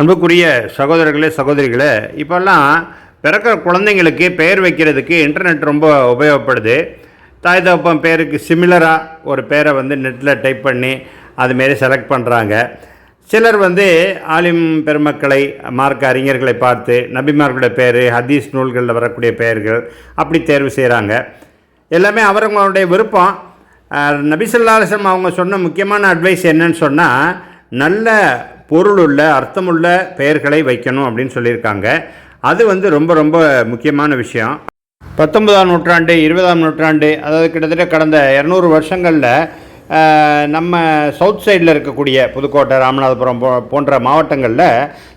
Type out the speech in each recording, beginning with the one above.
அன்புக்குரிய சகோதரர்களே சகோதரிகளே இப்போல்லாம் பிறக்கிற குழந்தைங்களுக்கு பெயர் வைக்கிறதுக்கு இன்டர்நெட் ரொம்ப உபயோகப்படுது. தாய் தகப்பம் பேருக்கு சிமிலராக ஒரு பேரை வந்து நெட்டில் டைப் பண்ணி அதுமாரி செலக்ட் பண்ணுறாங்க சிலர் வந்து ஆலிம் பெருமக்களை மார்க்க அறிஞர்களை பார்த்து நபிமார்களுடைய பேர் ஹதீஸ் நூல்களில் வரக்கூடிய பெயர்கள் அப்படி தேர்வு செய்கிறாங்க எல்லாமே அவரவங்களுடைய விருப்பம். அஹ், நபிசல்லாசம் அவங்க சொன்ன முக்கியமான அட்வைஸ் என்னன்னு சொன்னால் நல்ல பொருளுள்ள அர்த்தமுள்ள பெயர்களை வைக்கணும் அப்படின்னு சொல்லியிருக்காங்க. அது வந்து ரொம்ப ரொம்ப முக்கியமான விஷயம். பத்தொன்பதாம் நூற்றாண்டு இருபதாம் நூற்றாண்டு அதாவது கிட்டத்தட்ட கடந்த இரநூறு வருஷங்களில் நம்ம சவுத் சைடில் இருக்கக்கூடிய புதுக்கோட்டை ராமநாதபுரம் போ போன்ற மாவட்டங்களில்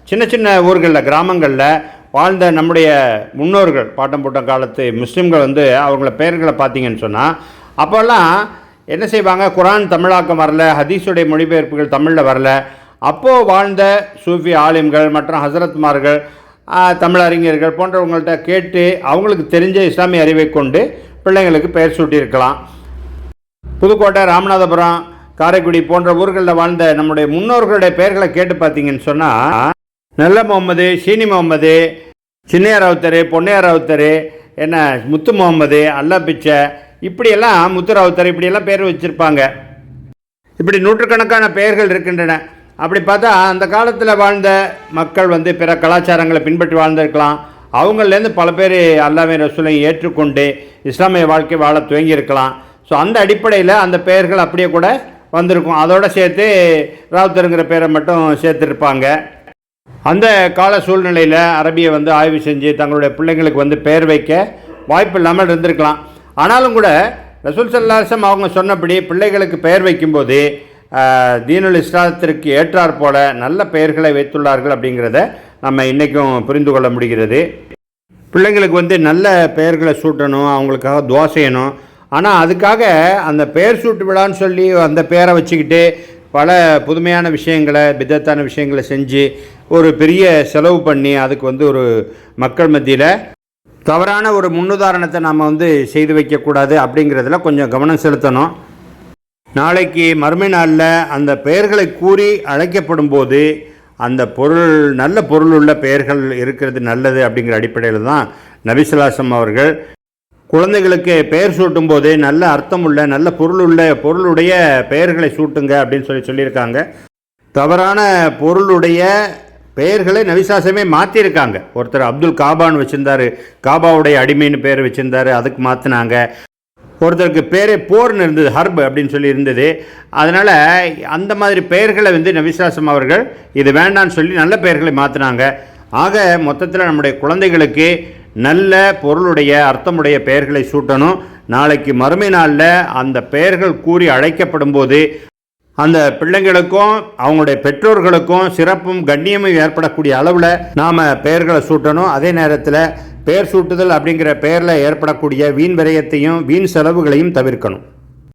சின்ன சின்ன ஊர்களில் கிராமங்களில் வாழ்ந்த நம்முடைய முன்னோர்கள் பாட்டம் போட்ட காலத்து முஸ்லீம்கள் வந்து அவங்கள பெயர்களை பார்த்தீங்கன்னு சொன்னால் அப்போல்லாம் என்ன செய்வாங்க? குரான் தமிழாக்கம் வரல ஹதீஸுடைய மொழிபெயர்ப்புகள் தமிழில் வரல. அப்போது வாழ்ந்த சூஃபி ஆலிம்கள் மற்றும் ஹசரத்மார்கள் தமிழறிஞர்கள் போன்றவங்கள்ட்ட கேட்டு அவங்களுக்கு தெரிஞ்ச இஸ்லாமிய அறிவை கொண்டு பிள்ளைங்களுக்கு பெயர் சூட்டியிருக்கலாம். புதுக்கோட்டை ராமநாதபுரம் காரைக்குடி போன்ற ஊர்களில் வாழ்ந்த நம்முடைய முன்னோர்களுடைய பெயர்களை கேட்டு பார்த்தீங்கன்னு சொன்னால் நல்ல முகமது சீனி முகமது சின்னையார் ராவுத்தர் பொன்னையார் ராவுத்தர் என்ன முத்து முகமது அல்லா பிச்சை இப்படியெல்லாம் முத்து ராவுத்தர் இப்படியெல்லாம் பேர் வச்சுருப்பாங்க. இப்படி நூற்றுக்கணக்கான பெயர்கள் இருக்கின்றன. அப்படி பார்த்தா அந்த காலத்தில் வாழ்ந்த மக்கள் வந்து பிற கலாச்சாரங்களை பின்பற்றி வாழ்ந்திருக்கலாம். அவங்கள்லேருந்து பல பேர் அல்லாமே ரசூலையும் ஏற்றுக்கொண்டு இஸ்லாமிய வாழ்க்கை வாழ துவங்கியிருக்கலாம். ஸோ அந்த அடிப்படையில் அந்த பெயர்கள் அப்படியே கூட வந்திருக்கும். அதோட சேர்த்து ராவுத்தருங்கிற பேரை மட்டும் சேர்த்துருப்பாங்க. அந்த கால சூழ்நிலையில் அரபியை வந்து ஆய்வு செஞ்சு தங்களுடைய பிள்ளைங்களுக்கு வந்து பெயர் வைக்க வாய்ப்பு இல்லாமல் இருந்திருக்கலாம். ஆனாலும் கூட ரசூல் சல்லாசம் அவங்க சொன்னபடி பிள்ளைகளுக்கு பெயர் வைக்கும்போது தீனுல் இஸ்லாத்திற்கு ஏற்றாற் போல நல்ல பெயர்களை வைத்துள்ளார்கள் அப்படிங்கிறத நம்ம இன்றைக்கும் புரிந்து கொள்ள முடிகிறது. பிள்ளைங்களுக்கு வந்து நல்ல பெயர்களை சூட்டணும் அவங்களுக்காக துவா செய்யணும். ஆனால் அதுக்காக அந்த பெயர் சூட்டு விழான்னு சொல்லி அந்த பெயரை வச்சுக்கிட்டு பல புதுமையான விஷயங்களை பித்தத்தான விஷயங்களை செஞ்சு ஒரு பெரிய செலவு பண்ணி அதுக்கு வந்து ஒரு மக்கள் மத்தியில் தவறான ஒரு முன்னுதாரணத்தை நாம் வந்து செய்து வைக்கக்கூடாது அப்படிங்கிறதுல கொஞ்சம் கவனம் செலுத்தணும். நாளைக்கு மறுமை நாளில் அந்த பெயர்களை கூறி அழைக்கப்படும் போது அந்த பொருள் நல்ல பொருள் உள்ள பெயர்கள் இருக்கிறது நல்லது அப்படிங்கிற அடிப்படையில் தான் நபிசுலாசம் அவர்கள் குழந்தைகளுக்கு பெயர் சூட்டும் போது நல்ல அர்த்தம் உள்ள நல்ல பொருள் உள்ள பொருளுடைய பெயர்களை சூட்டுங்க அப்படின்னு சொல்லி சொல்லியிருக்காங்க. தவறான பொருளுடைய பெயர்களை நவிசாசமே மாற்றியிருக்காங்க ஒருத்தர் அப்துல் காபான்னு வச்சுருந்தாரு காபாவுடைய அடிமைன்னு பேர் வச்சுருந்தாரு அதுக்கு மாற்றினாங்க ஒருத்தருக்கு பேரே போர்னு இருந்தது ஹர்ப் அப்படின்னு சொல்லி இருந்தது. அதனால் அந்த மாதிரி பெயர்களை வந்து நவிசாசம் அவர்கள் இது வேண்டான்னு சொல்லி நல்ல பெயர்களை மாற்றினாங்க ஆக மொத்தத்தில் நம்முடைய குழந்தைகளுக்கு நல்ல பொருளுடைய அர்த்தமுடைய பெயர்களை சூட்டணும். நாளைக்கு மறுமை நாளில் அந்த பெயர்கள் கூறி அழைக்கப்படும் போது அந்த பிள்ளைங்களுக்கும் அவங்களுடைய பெற்றோர்களுக்கும் சிறப்பும் கண்ணியமும் ஏற்படக்கூடிய அளவில் நாம் பெயர்களை சூட்டணும். அதே நேரத்தில் பெயர் சூட்டுதல் அப்படிங்கிற பெயரில் ஏற்படக்கூடிய வீண் விரயத்தையும் வீண் செலவுகளையும் தவிர்க்கணும்.